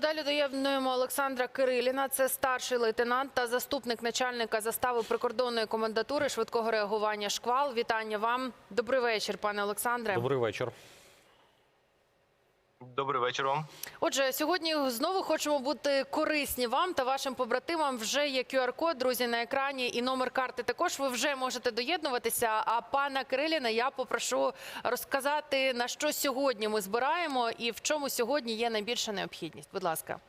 далі доєднуємо Олександра Кириліна. Це старший лейтенант та заступник начальника застави прикордонної комендатури швидкого реагування «Шквал». Вітання вам. Добрий вечір, пане Олександре. Добрий вечір. Добрий вечір вам. Отже, сьогодні знову хочемо бути корисні вам та вашим побратимам. Вже є QR-код, друзі, на екрані і номер карти. Також ви вже можете доєднуватися. А пана Кириліна я попрошу розказати на що сьогодні ми збираємо і в чому сьогодні є найбільша необхідність. Будь ласка.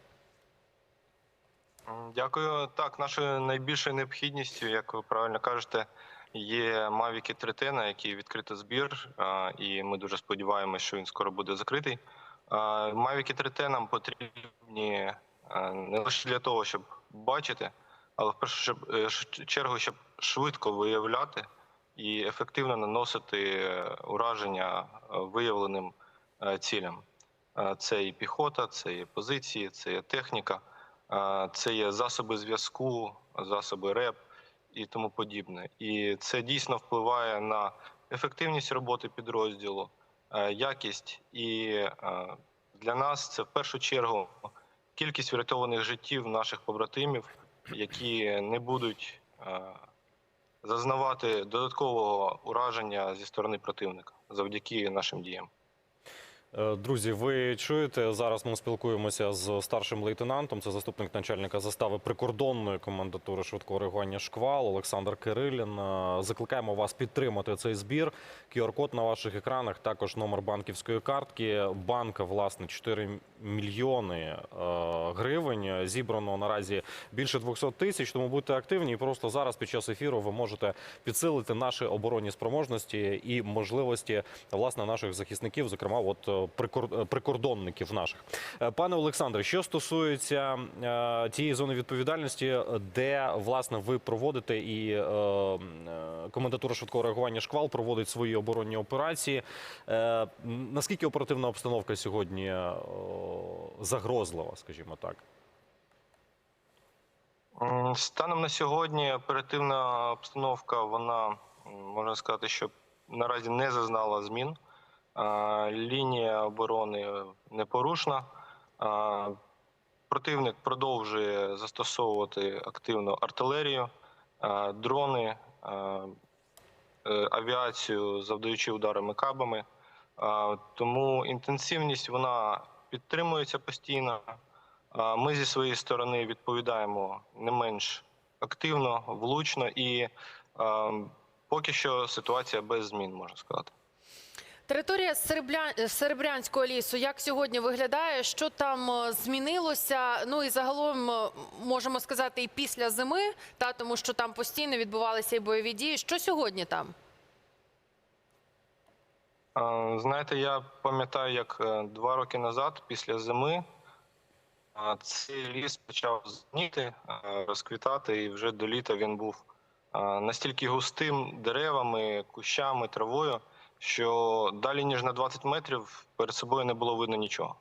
Дякую. Так, нашою найбільшою необхідністю, як ви правильно кажете, є Mavic 3T, на який відкрито збір, і ми дуже сподіваємося, що він скоро буде закритий. Mavic 3T нам потрібні не лише для того, щоб бачити, але в першу е, чергу, щоб швидко виявляти і ефективно наносити ураження е, виявленим е, цілям. Це і піхота, це і позиції, це і техніка. Це є засоби зв'язку, засоби РЕП і тому подібне. І це дійсно впливає на ефективність роботи підрозділу, якість. І е, для нас це в першу чергу кількість врятованих життів наших побратимів, які не будуть е, зазнавати додаткового ураження зі сторони противника завдяки нашим діям. Е, Друзі, ви чуєте зараз? Ми спілкуємося з старшим лейтенантом. Це заступник начальника застави прикордонної комендатури швидкого реагування шквал Олександр Кирилін. Е, Закликаємо вас підтримати цей збір. QR-код на ваших екранах, також номер банківської картки. Банка, власне, 4 мільйони е, гривень. Зібрано наразі більше 200 тисяч. Тому будьте активні. І просто зараз під час ефіру ви можете підсилити наші оборонні спроможності і можливості власне наших захисників, зокрема, от прикордонників наших. Е, Пане Олександре, що стосується е, тієї зони відповідальності, де власне ви проводите і е, комендатура швидкого реагування шквал проводить свої оборонні операції. Наскільки оперативна обстановка сьогодні загрозлива, скажімо так? Станом на сьогодні оперативна обстановка, вона можна сказати, що наразі не зазнала змін. Лінія оборони непорушна. Противник продовжує застосовувати активну артилерію, дрони, е, авіацію, завдаючи ударами кабами. Тому інтенсивність вона підтримується постійно. Ми зі своєї сторони відповідаємо не менш активно, влучно і поки що ситуація без змін, можна сказати. Територія Серебря... Серебрянського лісу як сьогодні виглядає? Що там е, змінилося? Ну і загалом е, можемо сказати, і після зими, та тому що там постійно відбувалися і бойові дії. Що сьогодні там? Знаєте, я пам'ятаю, як е, два роки назад, після зими, цей ліс почав зніти, розквітати, і вже до літа він був настільки густим деревами, кущами, травою, що далі ніж на 20 метрів перед собою не було видно нічого.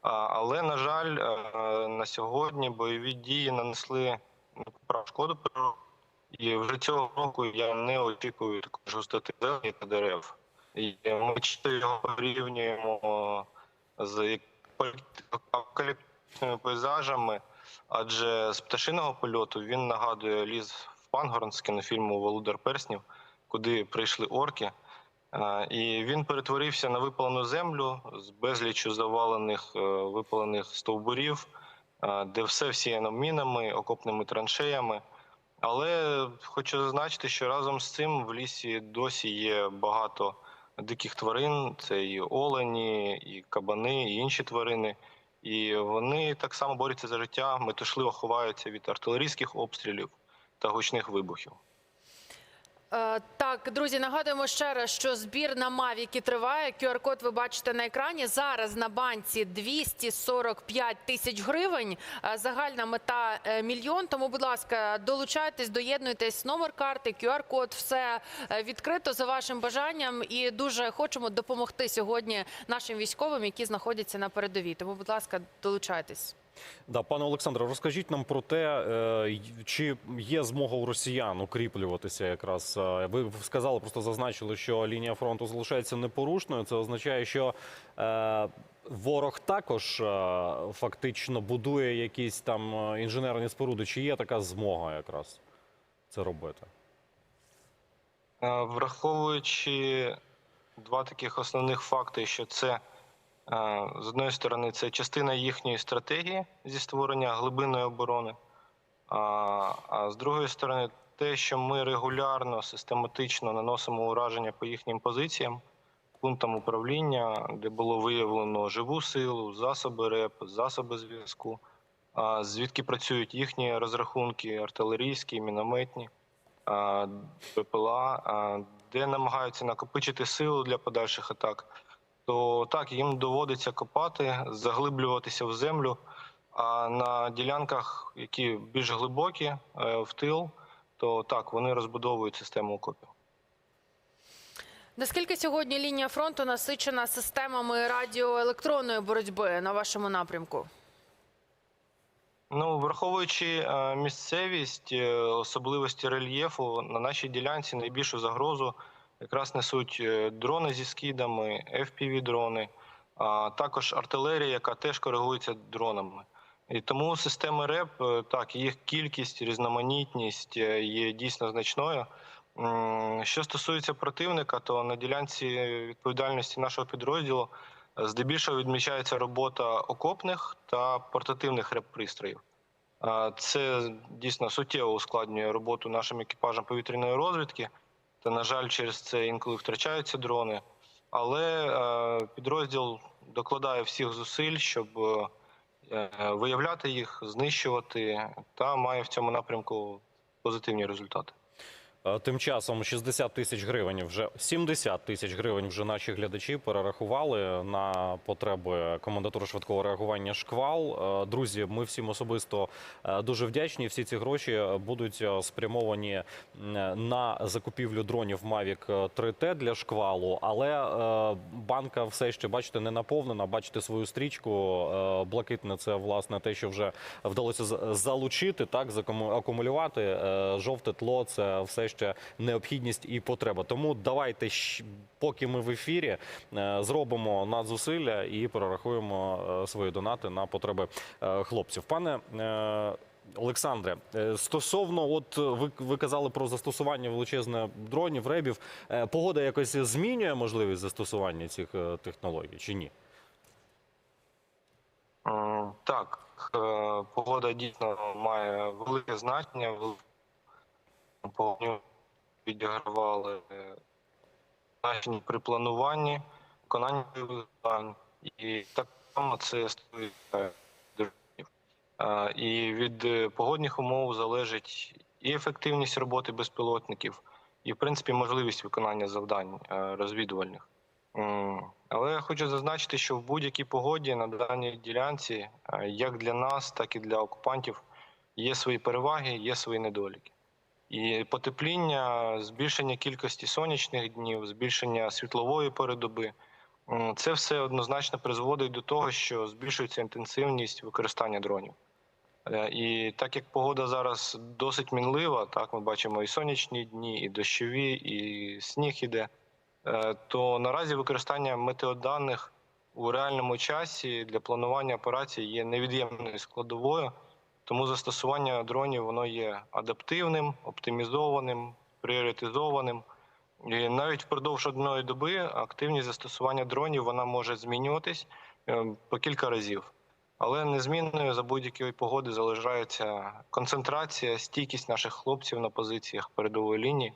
Але, на жаль, е, на сьогодні бойові дії нанесли непоправну шкоду. І вже цього року я не очікую такої густоти зелені та дерев. І ми часто його порівнюємо з апокаліптичними пейзажами, адже з пташиного польоту він нагадує ліс в Пангорн з кінофільму Володар Перснів, куди прийшли орки. І він перетворився на випалену землю з безліччю завалених е, випалених стовбурів, е, де все всіяно мінами, окопними траншеями. Але хочу зазначити, що разом з цим в лісі досі є багато диких тварин. Це і олені, і кабани, і інші тварини. І вони так само борються за життя, метушливо ховаються від артилерійських обстрілів та гучних вибухів. Е, Так, друзі, нагадуємо ще раз, що збір на Мавіки триває. QR-код ви бачите на екрані. Зараз на банці 245 тисяч гривень. Е, Загальна мета е, мільйон. Тому, будь ласка, долучайтесь, доєднуйтесь. Номер карти, QR-код, все відкрито за вашим бажанням. І дуже хочемо допомогти сьогодні нашим військовим, які знаходяться на передовій. Тому, будь ласка, долучайтесь. Да, пане Олександре, розкажіть нам про те, е, чи є змога у росіян укріплюватися якраз. е, Ви сказали, просто зазначили, що лінія фронту залишається непорушною. Це означає, що е, ворог також фактично будує якісь там інженерні споруди. Чи є така змога якраз це робити? Враховуючи два таких основних факти, що це з одної сторони це частина їхньої стратегії зі створення глибинної оборони, а, з другої сторони, те, що ми регулярно систематично наносимо ураження по їхнім позиціям, пунктам управління, де було виявлено живу силу, засоби РЕП, засоби зв'язку, звідки працюють їхні розрахунки артилерійські, мінометні ППЛА, де намагаються накопичити силу для подальших атак, то так їм доводиться копати, заглиблюватися в землю. А на ділянках, які більш глибокі е, в тил, то так вони розбудовують систему окопів. Наскільки сьогодні лінія фронту насичена системами радіоелектронної боротьби на вашому напрямку? Ну, враховуючи е, місцевість, е, особливості рельєфу, на нашій ділянці найбільшу загрозу якраз несуть е, дрони зі скидами, FPV-дрони, а також артилерія, яка теж коригується дронами. І тому системи РЕП, е, так, їх кількість, різноманітність е, є дійсно значною. Що стосується противника, то на ділянці відповідальності нашого підрозділу здебільшого відмічається робота окопних та портативних реп-пристроїв. Це дійсно суттєво ускладнює роботу нашим екіпажам повітряної розвідки. Та, на жаль, через це інколи втрачаються дрони. Але е, підрозділ докладає всіх зусиль, щоб е, виявляти їх, знищувати, та має в цьому напрямку позитивні результати. Е, Тим часом 60 тисяч гривень вже 70 тисяч гривень вже наші глядачі перерахували на потреби комендатури швидкого реагування шквал. Е, Друзі, ми всім особисто е, дуже вдячні. Всі ці гроші будуть спрямовані на закупівлю дронів Mavic 3T для шквалу. Але банка все ще бачите не наповнена. Бачите свою стрічку. Блакитне це власне те, що вже вдалося залучити, так акумулювати. Жовте тло це все ще необхідність і потреба. Тому давайте, поки ми в ефірі, е, зробимо надзусилля і перерахуємо е, свої донати на потреби е, хлопців. Пане Олександре, стосовно, от ви, ви казали про застосування величезне дронів, ребів. Погода якось змінює можливість застосування цих технологій чи ні? Так, погода дійсно має велике значення. вел- Погодню відігравали е, значення при плануванні, виконанні бойових завдань. І так само це стосується дронів. Е, І від е, погодних умов залежить і ефективність роботи безпілотників, і в принципі можливість виконання завдань е, розвідувальних. Але я хочу зазначити, що в будь-якій погоді на даній ділянці, е, як для нас, так і для окупантів, є свої переваги, є свої недоліки. І потепління, збільшення кількості сонячних днів, збільшення світлової пори доби м, це все однозначно призводить до того, що збільшується інтенсивність використання дронів. Е, І так як погода зараз досить мінлива, так ми бачимо і сонячні дні, і дощові, і сніг іде, е, то наразі використання метеоданих у реальному часі для планування операцій є невід'ємною складовою. Тому застосування дронів воно є адаптивним, оптимізованим, пріоритизованим. І навіть впродовж одної доби активність застосування дронів вона може змінюватись е, по кілька разів. Але незмінною за будь-якої погоди залишається концентрація, стійкість наших хлопців на позиціях передової лінії,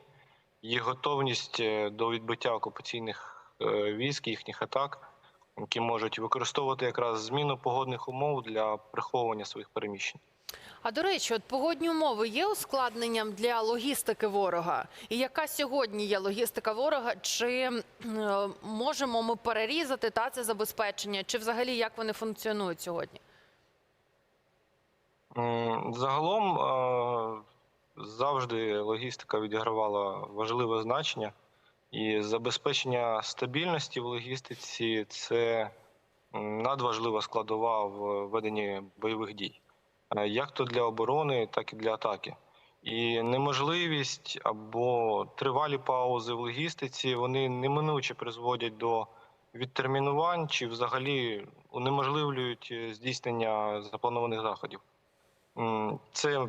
їх готовність е, до відбиття окупаційних е, військ, їхніх атак, які можуть використовувати якраз зміну погодних умов для приховування своїх переміщень. А до речі, от погодні умови є ускладненням для логістики ворога? І яка сьогодні є логістика ворога? Чи е, можемо ми перерізати та це забезпечення? Чи взагалі як вони функціонують сьогодні? Загалом е, завжди логістика відігравала важливе значення, і забезпечення стабільності в логістиці це надважлива складова в веденні бойових дій, як то для оборони, так і для атаки. І неможливість або тривалі паузи в логістиці вони неминуче призводять до відтермінувань чи взагалі унеможливлюють е, здійснення запланованих заходів. Це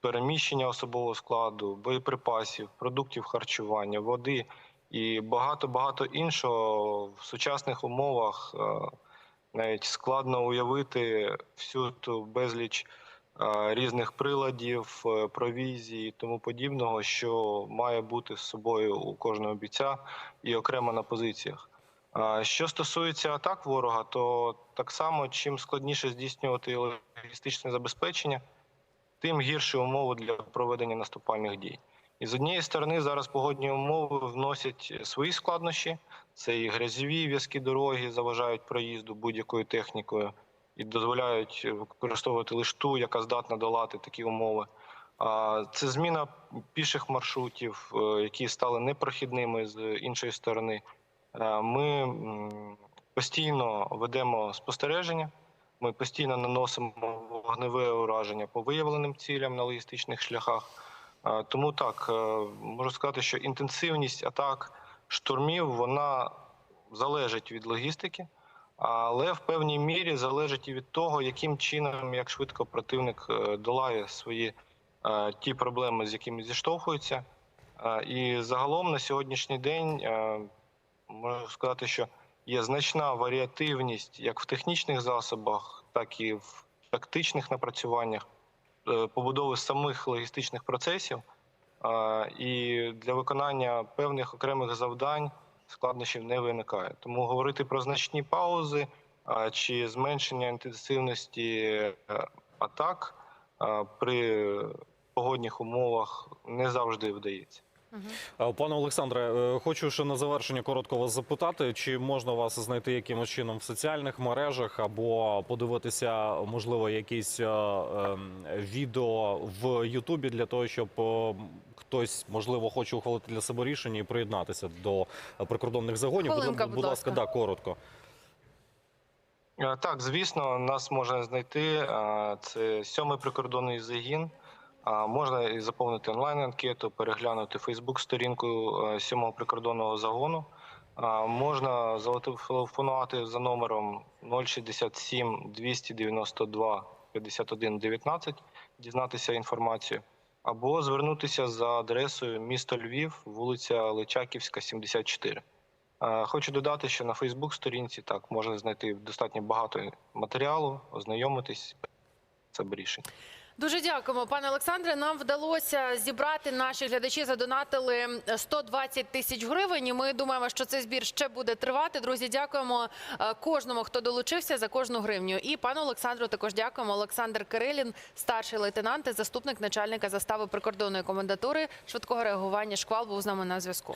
переміщення особового складу, боєприпасів, продуктів харчування, води і багато-багато іншого в сучасних умовах. Навіть складно уявити всю ту безліч різних приладів, е, провізії і тому подібного, що має бути з собою у кожного бійця і окремо на позиціях. Що стосується атак ворога, то так само чим складніше здійснювати логістичне забезпечення, тим гірші умови для проведення наступальних дій. І з однієї сторони зараз погодні умови вносять свої складнощі. Це і грязьові в'язкі дороги заважають проїзду будь-якою технікою і дозволяють використовувати лише ту, яка здатна долати такі умови. Це зміна піших маршрутів, е, які стали непрохідними з іншої сторони. Е, Ми постійно ведемо спостереження. Ми постійно наносимо вогневе ураження по виявленим цілям на логістичних шляхах. Е, Тому так е, можу сказати, що інтенсивність атак штурмів вона залежить від логістики, але в певній мірі залежить і від того, яким чином, як швидко противник е, долає свої ті проблеми, з якими зіштовхується. І загалом на сьогоднішній день можу сказати, що є значна варіативність як в технічних засобах, так і в тактичних напрацюваннях побудови самих логістичних процесів. Е, І для виконання певних окремих завдань складнощів не виникає. Тому говорити про значні паузи е, чи зменшення інтенсивності е, атак е, при погодних умовах не завжди вдається. Е, Пане Олександре, е, хочу ще на завершення коротко вас запитати, чи можна вас знайти якимось чином в соціальних мережах або подивитися, можливо, якісь е, ем, відео в Ютубі для того, щоб е, хтось можливо хоче ухвалити для себе рішення і приєднатися до прикордонних загонів. Хвилинка, будь ласка, ласка. да, коротко. Так, звісно, нас можна знайти. Це сьомий прикордонний загін. Можна і заповнити онлайн-анкету, переглянути Фейсбук-сторінку е, сьомого прикордонного загону. Можна зателефонувати за номером 067 292 51 19, дізнатися інформацію, або звернутися за адресою місто Львів, вулиця Личаківська, 74. Е, Хочу додати, що на Фейсбук-сторінці так можна знайти достатньо багато матеріалу, ознайомитись. Це рішення. Дуже дякуємо, пане Олександре. Нам вдалося зібрати наші глядачі, задонатили 120 тисяч гривень. І ми думаємо, що цей збір ще буде тривати. Друзі, дякуємо е, кожному, хто долучився за кожну гривню. І пану Олександру також дякуємо. Олександр Кирилін, старший лейтенант, і заступник начальника застави прикордонної комендатури швидкого реагування шквал, був з нами на зв'язку.